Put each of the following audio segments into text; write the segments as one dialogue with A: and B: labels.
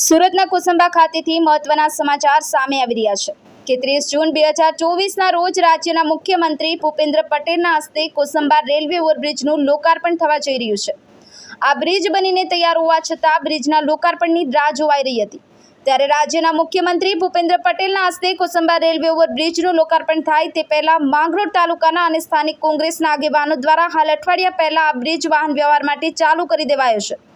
A: સુરતના કુસુંબા ખાતેથી મહત્વના સમાચાર સામે આવી રહ્યા છે કે ત્રીસ જૂન બે હજાર ચોવીસના રોજ રાજ્યના મુખ્યમંત્રી ભૂપેન્દ્ર પટેલના હસ્તે કોસંબા રેલવે ઓવરબ્રિજનું લોકાર્પણ થવા જઈ રહ્યું છે. આ બ્રિજ બનીને તૈયાર હોવા છતાં બ્રિજના લોકાર્પણની રાહ જોવાઈ રહી હતી. ત્યારે રાજ્યના મુખ્યમંત્રી ભૂપેન્દ્ર પટેલના હસ્તે કોસંબા રેલવે ઓવરબ્રિજનું લોકાર્પણ થાય તે પહેલા માંગરોળ તાલુકાના અને સ્થાનિક કોંગ્રેસના આગેવાનો દ્વારા હાલ અઠવાડિયા પહેલા આ બ્રિજ વાહન વ્યવહાર માટે ચાલુ કરી દેવાયો છે.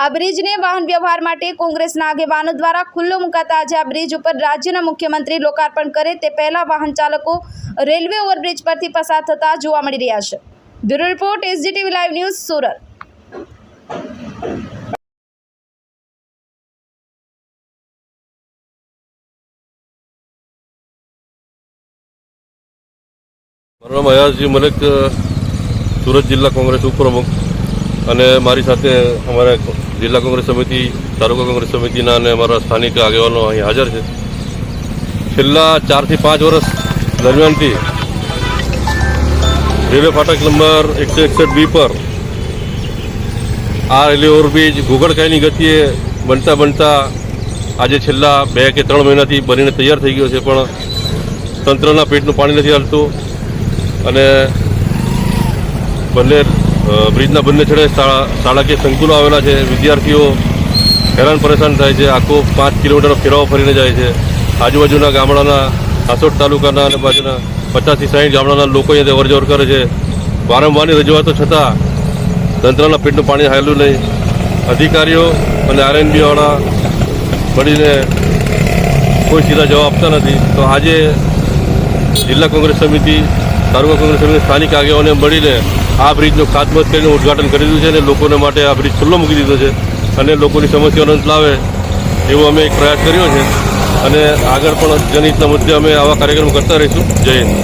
A: આ બ્રિજને વાહન વ્યવહાર માટે કોંગ્રેસના આગેવાનો દ્વારા ખુલ્લો મુકાતા આજે આ બ્રિજ ઉપર રાજ્યના મુખ્યમંત્રી લોકાર્પણ કરે તે પહેલા વાહન ચાલકો રેલવે ઓવરબ્રિજ પરથી પસાર થતા જોવા મળી રહ્યા છે. Bureau report SGTV live news, Surat.
B: મારું નામ અયાજી મલિક સુરત જિલ્લા કોંગ્રેસ ઉપપ્રમુખ અને મારી સાથે અમારા જિલ્લા કોંગ્રેસ સમિતિ, તાલુકા કોંગ્રેસ સમિતિના અને અમારા સ્થાનિક આગેવાનો અહીં હાજર છે. છેલ્લા ચારથી પાંચ વર્ષ દરમિયાનથી રેલવે ફાટક નંબર એકસો એકસઠ બી પર આ રેલવે ઓવરબ્રિજ ઘોઘડકાઈની ગતિએ બનતા બનતા આજે છેલ્લા બે કે ત્રણ મહિનાથી બનીને તૈયાર થઈ ગયો છે, પણ તંત્રના પેટનું પાણી નથી હાલતું અને બંને બ્રિજના બંને છેડે શાળા, શાળાકીય સંકુલો આવેલા છે. વિદ્યાર્થીઓ હેરાન પરેશાન થાય છે. આખો પાંચ કિલોમીટરનો ફેરાવો ફરીને જાય છે. આજુબાજુના ગામડાના હાસોટ તાલુકાના અને બાજુના પચાસથી સાઠ ગામડાના લોકો અહીંયા અવરજવર કરે છે. વારંવારની રજૂઆતો છતાં તંત્રના પેટનું પાણી હાલ્યું નહીં. અધિકારીઓ અને આરએનબીવાળા મળીને કોઈ સીધા જવાબ આપતા નથી. તો આજે જિલ્લા કોંગ્રેસ સમિતિ, તાલુકા કોંગ્રેસ સમિતિ સ્થાનિક આગેવાને મળીને આ બ્રિજનું ખાતમત કરીને ઉદઘાટન કરી દીધું છે અને લોકોને માટે આ બ્રિજ ખુલ્લો મૂકી દીધો છે અને લોકોની સમસ્યાનો અંત લાવે એવો અમે એક પ્રયાસ કર્યો છે. અને આગળ પણ જનહિતના મુદ્દે અમે આવા કાર્યક્રમ કરતા રહીશું. જય હિન્દ.